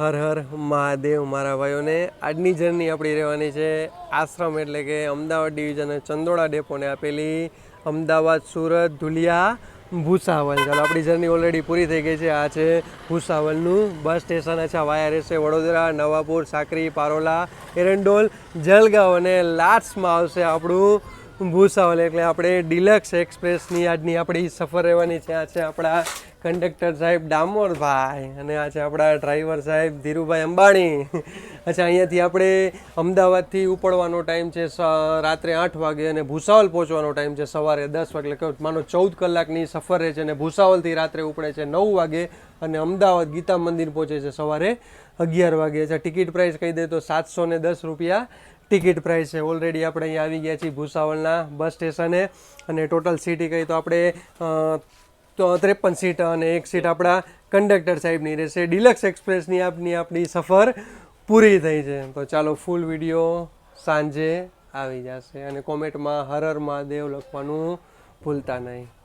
હર હર મહાદેવ મારા ભાઈઓને. આજની જર્ની આપણી રહેવાની છે આશ્રમ એટલે કે અમદાવાદ ડિવિઝન ચંદોળા ડેપોને આપેલી અમદાવાદ, સુરત, ધુલિયા, ભૂસાવલ. ચાલો, આપણી જર્ની ઓલરેડી પૂરી થઈ ગઈ છે. આ છે ભૂસાવલનું બસ સ્ટેશન. છે વાયા રહેશે વડોદરા, નવાપુર, સાકરી, પારોલા, એરંડોલ, જલગાંવ અને લાસ્ટમાં આવશે આપણું ભૂસાવલ એટલે આપણે ડિલક્સ એક્સપ્રેસની આજની આપણી સફર રહેવાની છે. આ છે આપણા કંડક્ટર સાહેબ ડામોરભાઈ અને આ છે આપણા ડ્રાઈવર સાહેબ ધીરુભાઈ અંબાણી. અચ્છા, અહીંયાથી આપણે અમદાવાદથી ઉપડવાનો ટાઈમ છે રાત્રે આઠ વાગે અને ભૂસાવલ પહોંચવાનો ટાઈમ છે સવારે દસ વાગે. એટલે માનો ચૌદ કલાકની સફર રહે છે અને ભૂસાવલથી રાત્રે ઉપડે છે નવ વાગે અને અમદાવાદ ગીતા મંદિર પહોંચે છે સવારે અગિયાર વાગે. અચ્છા, ટિકિટ પ્રાઇસ કહી દે તો સાતસો ને દસ રૂપિયા. ટિકિટ પ્રાઇસ છે. ઓલરેડી આપણે અહીંયા આવી ગયા છીએ ભૂસાવલના બસ સ્ટેશને અને ટોટલ સીટી કહી તો આપણે તો ત્રેપન સીટ અને એક સીટ આપણા કંડક્ટર સાહેબની રહેશે. ડિલક્સ એક્સપ્રેસની આપની આપણી સફર પૂરી થઈ છે. તો ચાલો ફૂલ વીડિયો સાંજે આવી જશે અને કોમેન્ટમાં હર દેવ લખવાનું ભૂલતા નહીં.